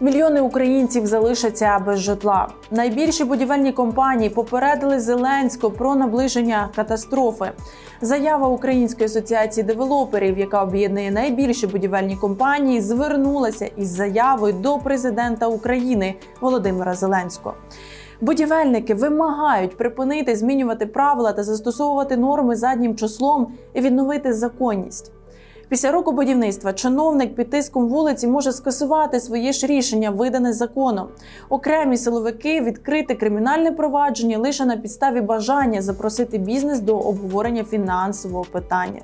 Мільйони українців залишаться без житла. Найбільші будівельні компанії попередили Зеленського про наближення катастрофи. Заява Української асоціації девелоперів, яка об'єднує найбільші будівельні компанії, звернулася із заявою до президента України Володимира Зеленського. Будівельники вимагають припинити змінювати правила та застосовувати норми заднім числом і відновити законність. Після року будівництва чиновник під тиском вулиці може скасувати своє ж рішення, видане законом. Окремі силовики відкрити кримінальне провадження лише на підставі бажання запросити бізнес до обговорення фінансового питання.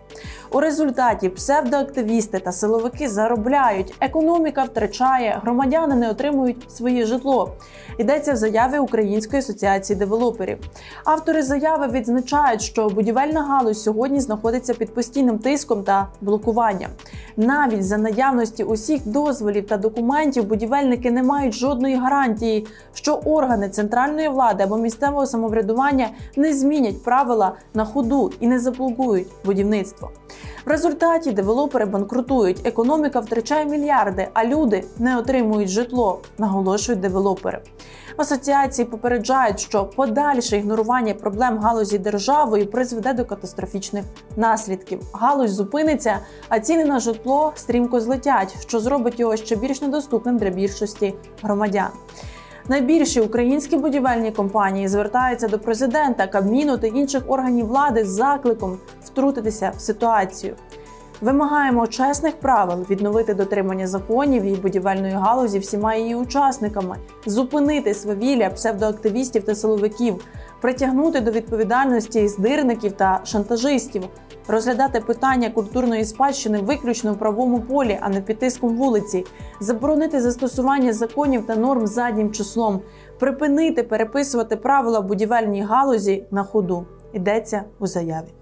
У результаті псевдоактивісти та силовики заробляють, економіка втрачає, громадяни не отримують своє житло. Йдеться в заяві Української асоціації девелоперів. Автори заяви відзначають, що будівельна галузь сьогодні знаходиться під постійним тиском та блокуванням лікування. Навіть за наявності усіх дозволів та документів будівельники не мають жодної гарантії, що органи центральної влади або місцевого самоврядування не змінять правила на ходу і не заблокують будівництво. В результаті девелопери банкрутують, економіка втрачає мільярди, а люди не отримують житло, наголошують девелопери. Асоціації попереджають, що подальше ігнорування проблем галузі державою призведе до катастрофічних наслідків. Галузь зупиниться, а ціни на житло стрімко злетять, що зробить його ще більш недоступним для більшості громадян. Найбільші українські будівельні компанії звертаються до президента, Кабміну та інших органів влади з закликом втрутитися в ситуацію. Вимагаємо чесних правил відновити дотримання законів і будівельної галузі всіма її учасниками, зупинити свавілля псевдоактивістів та силовиків, притягнути до відповідальності здирників та шантажистів, розглядати питання культурної спадщини виключно в правовому полі, а не під тиском вулиці, заборонити застосування законів та норм заднім числом, припинити переписувати правила будівельній галузі на ходу. Йдеться у заяві.